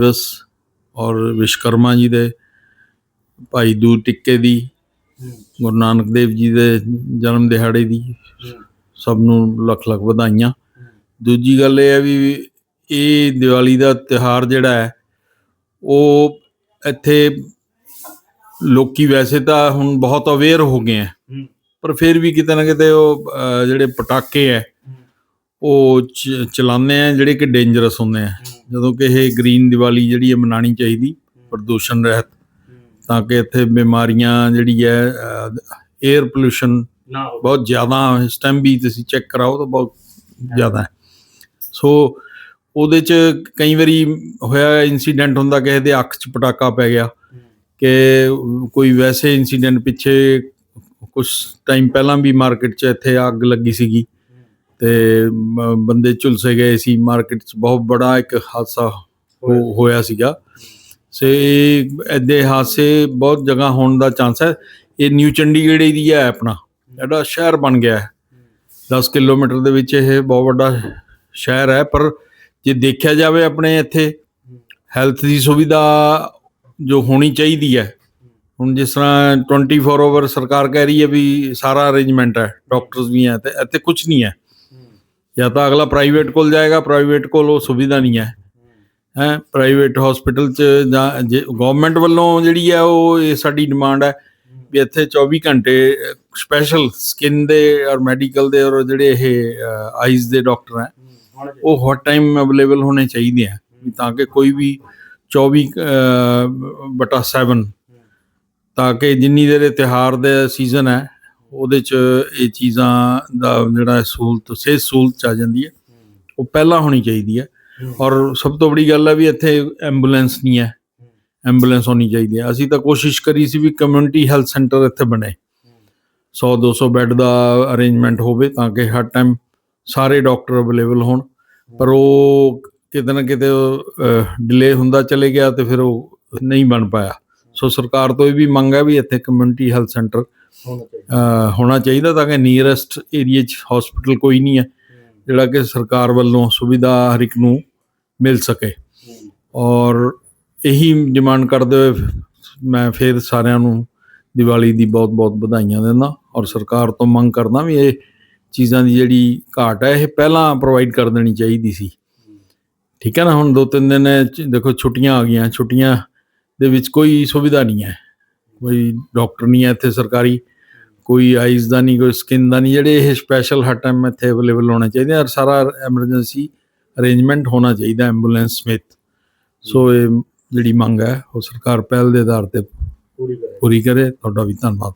ਦਿਵਸ ਔਰ ਵਿਸ਼ਕਰਮਾ ਜੀ ਦੇ ਭਾਈ ਦੂਜ ਟਿੱਕੇ ਦੀ, ਗੁਰੂ ਨਾਨਕ ਦੇਵ ਜੀ ਦੇ ਜਨਮ ਦਿਹਾੜੇ ਦੀ ਸਭ ਨੂੰ ਲੱਖ ਲੱਖ ਵਧਾਈਆਂ। ਦੂਜੀ ਗੱਲ ਇਹ ਹੈ ਵੀ ਇਹ ਦੀਵਾਲੀ ਦਾ ਤਿਹਾਰ ਜਿਹੜਾ ਹੈ, ਉਹ ਇੱਥੇ ਲੋਕੀ ਵੈਸੇ ਤਾਂ ਹੁਣ ਬਹੁਤ ਅਵੇਅਰ ਹੋ ਗਏ ਹੈ, ਪਰ ਫਿਰ ਵੀ ਕਿਤੇ ਨਾ ਕਿਤੇ ਉਹ ਜਿਹੜੇ ਪਟਾਕੇ ਹੈ, ਉਹ ਚਲਾਉਂਦੇ ਆ ਜਿਹੜੇ ਕਿ ਡੇਂਜਰਸ ਹੁੰਦੇ ਆ ਜਦੋਂ ਕਿ ਇਹ ਗ੍ਰੀਨ ਦੀਵਾਲੀ ਜਿਹੜੀ ਹੈ ਮਨਾਣੀ ਚਾਹੀਦੀ ਪ੍ਰਦੂਸ਼ਣ ਰਹਿਤ ਤਾਂ ਕਿ ਇੱਥੇ ਬਿਮਾਰੀਆਂ ਜਿਹੜੀ ਹੈ 에ਅਰ ਪੋਲੂਸ਼ਨ ਬਹੁਤ ਜ਼ਿਆਦਾ ਇਸ ਟਾਈਮ ਵੀ ਤੁਸੀਂ ਚੈੱਕ ਕਰਾਓ ਤਾਂ ਬਹੁਤ ਜ਼ਿਆਦਾ ਹੈ। ਸੋ ਉਹਦੇ ਚ ਕਈ ਵਾਰੀ ਹੋਇਆ ਇਨਸੀਡੈਂਟ ਹੁੰਦਾ ਕਿਸੇ ਦੇ ਅੱਖ 'ਚ ਪਟਾਕਾ ਪੈ ਗਿਆ ਕਿ ਕੋਈ ਵੈਸੇ ਇਨਸੀਡੈਂਟ ਪਿੱਛੇ ਕੁਝ ਟਾਈਮ ਪਹਿਲਾਂ ਵੀ ਮਾਰਕੀਟ 'ਚ ਇੱਥੇ ਅੱਗ ਲੱਗੀ ਸੀਗੀ। ਤੇ ਬੰਦੇ ਝੁਲਸੇ ਗਏ ਸੀ ਮਾਰਕੀਟ 'ਚ ਬਹੁਤ ਬੜਾ ਇੱਕ ਹਾਦਸਾ ਹੋਇਆ। ਸੀਗਾ। ਸੇ ਐਦੇ ਹਾਦਸੇ ਬਹੁਤ ਜਗ੍ਹਾ ਹੋਣ ਦਾ ਚਾਂਸ ਹੈ। ਇਹ ਨਿਊ ਚੰਡੀਗੜ੍ਹ ਏਰੀਆ ਹੈ ਆਪਣਾ। ਜਿਹੜਾ ਸ਼ਹਿਰ ਬਣ ਗਿਆ ਹੈ। 10 ਕਿਲੋਮੀਟਰ ਦੇ ਵਿੱਚ ਇਹ ਬਹੁਤ ਵੱਡਾ ਸ਼ਹਿਰ ਹੈ ਪਰ ਜੇ ਦੇਖਿਆ ਜਾਵੇ ਆਪਣੇ ਇੱਥੇ ਹੈਲਥ ਦੀ ਸੁਵਿਧਾ ਜੋ ਹੋਣੀ ਚਾਹੀਦੀ ਹੈ। ਹੁਣ ਜਿਸ ਤਰ੍ਹਾਂ 24 ਆਵਰ ਸਰਕਾਰ ਕਹਿ ਰਹੀ ਹੈ ਵੀ ਸਾਰਾ ਅਰੇਂਜਮੈਂਟ ਹੈ ਡਾਕਟਰਸ ਵੀ ਹੈ ਤੇ ਇੱਥੇ ਕੁਝ ਨਹੀਂ ਹੈ। ਜਾਂ ਤਾਂ ਅਗਲਾ ਪ੍ਰਾਈਵੇਟ ਕੋਲ ਜਾਏਗਾ ਪ੍ਰਾਈਵੇਟ ਕੋਲ ਉਹ ਸੁਵਿਧਾ ਨਹੀਂ ਹੈ। ਹੈ ਪ੍ਰਾਈਵੇਟ ਹਸਪੀਟਲ ਚ ਜਾਂ ਜੇ ਗਵਰਨਮੈਂਟ ਵੱਲੋਂ ਜਿਹੜੀ ਹੈ ਉਹ ਇਹ ਸਾਡੀ ਡਿਮਾਂਡ ਹੈ ਵੀ ਇੱਥੇ 24 ਘੰਟੇ ਸਪੈਸ਼ਲ ਸਕਿਨ ਦੇ ਔਰ ਮੈਡੀਕਲ ਦੇ ਔਰ ਜਿਹੜੇ ਇਹ ਆਈਜ਼ ਦੇ ਡਾਕਟਰ ਹੈ, ਉਹ ਹਰ ਟਾਈਮ ਅਵੇਲੇਬਲ ਹੋਣੇ ਚਾਹੀਦੇ ਆ ਵੀ ਤਾਂ ਕਿ ਕੋਈ ਵੀ 24 ਬਟਾ 7 ਤਾਂ ਕਿ ਜਿੰਨੀ ਦੇਰ ਇਹ ਤਿਉਹਾਰ ਦੇ ਸੀਜ਼ਨ ਹੈ ਉਹਦੇ ਚ ਇਹ ਚੀਜ਼ਾਂ ਦਾ ਜਿਹੜਾ ਸਹੂਲਤ, ਸਿਹਤ ਸਹੂਲਤ ਚ ਆ ਜਾਂਦੀ ਹੈ। ਉਹ ਪਹਿਲਾਂ ਹੋਣੀ ਚਾਹੀਦੀ ਹੈ। ਔਰ ਸਭ ਤੋਂ ਬੜੀ ਗੱਲ ਹੈ ਵੀ ਇੱਥੇ ਐਂਬੂਲੈਂਸ ਨਹੀਂ ਹੈ। ਐਂਬੂਲੈਂਸ ਹੋਣੀ ਚਾਹੀਦੀ ਹੈ। ਅਸੀਂ ਤਾਂ ਕੋਸ਼ਿਸ਼ ਕਰੀ ਸੀ ਵੀ ਕਮਿਊਨਿਟੀ ਹੈਲਥ ਸੈਂਟਰ ਇੱਥੇ ਬਣੇ। 100 200 ਬੈੱਡ ਦਾ ਅਰੇਂਜਮੈਂਟ ਹੋਵੇ ਤਾਂ ਕਿ ਹਰ ਟਾਈਮ ਸਾਰੇ ਡਾਕਟਰ ਅਵੇਲੇਬਲ ਹੋਣ। ਪਰ ਉਹ ਕਿਤੇ ਨਾ ਕਿਤੇ ਡਿਲੇ ਹੁੰਦਾ ਚਲੇ ਗਿਆ ਤੇ ਫਿਰ ਉਹ ਨਹੀਂ ਬਣ ਪਾਇਆ। ਸੋ ਸਰਕਾਰ ਤੋਂ ਇਹ ਵੀ ਮੰਗ ਹੈ ਵੀ ਇੱਥੇ ਕਮਿਊਨਿਟੀ ਹੈਲਥ ਸੈਂਟਰ ਹੋਣਾ ਚਾਹੀਦਾ ਤਾਂ ਕਿ ਨੀਅਰੈਸਟ ਏਰੀਆ 'ਚ ਹਸਪੀਟਲ ਕੋਈ ਨਹੀਂ ਹੈ, ਜਿਹੜਾ ਕਿ ਸਰਕਾਰ ਵੱਲੋਂ ਸੁਵਿਧਾ ਹਰ ਇੱਕ ਨੂੰ ਮਿਲ ਸਕੇ। ਔਰ ਇਹੀ ਡਿਮਾਂਡ ਕਰਦੇ ਹੋਏ ਮੈਂ ਫਿਰ ਸਾਰਿਆਂ ਨੂੰ ਦੀਵਾਲੀ ਦੀ ਬਹੁਤ-ਬਹੁਤ ਵਧਾਈਆਂ ਦਿੰਦਾ ਔਰ ਸਰਕਾਰ ਤੋਂ ਮੰਗ ਕਰਦਾ ਵੀ ਇਹ ਚੀਜ਼ਾਂ ਦੀ ਜਿਹੜੀ ਘਾਟ ਹੈ, ਇਹ ਪਹਿਲਾਂ ਪ੍ਰੋਵਾਈਡ ਕਰ ਦੇਣੀ ਚਾਹੀਦੀ ਸੀ। ਠੀਕ ਹੈ ਨਾ, ਹੁਣ ਦੋ ਤਿੰਨ ਦਿਨ ਦੇਖੋ ਛੁੱਟੀਆਂ ਆ ਗਈਆਂ, ਛੁੱਟੀਆਂ ਦੇ ਵਿੱਚ ਕੋਈ ਸੁਵਿਧਾ ਨਹੀਂ ਹੈ। ਕੋਈ ਡਾਕਟਰ ਨਹੀਂ ਹੈ ਇੱਥੇ ਸਰਕਾਰੀ ਕੋਈ ਆਈਜ਼ ਦਾ ਨਹੀਂ ਕੋਈ ਸਕਿਨ ਦਾ ਨਹੀਂ ਜਿਹੜੇ ਇਹ ਸਪੈਸ਼ਲ ਹਰ ਟਾਈਮ ਇੱਥੇ ਅਵੇਲੇਬਲ ਹੋਣੇ ਚਾਹੀਦੇ ਔਰ ਸਾਰਾ ਐਮਰਜੈਂਸੀ ਅਰੇਂਜਮੈਂਟ ਹੋਣਾ ਚਾਹੀਦਾ ਐਂਬੂਲੈਂਸ ਸਮੇਤ। ਸੋ ਇਹ ਜਿਹੜੀ ਮੰਗ ਹੈ ਉਹ ਸਰਕਾਰ ਪਹਿਲ ਦੇ ਆਧਾਰ ਤੇ ਪੂਰੀ ਕਰੇ। ਤੁਹਾਡਾ ਵੀ ਧੰਨਵਾਦ।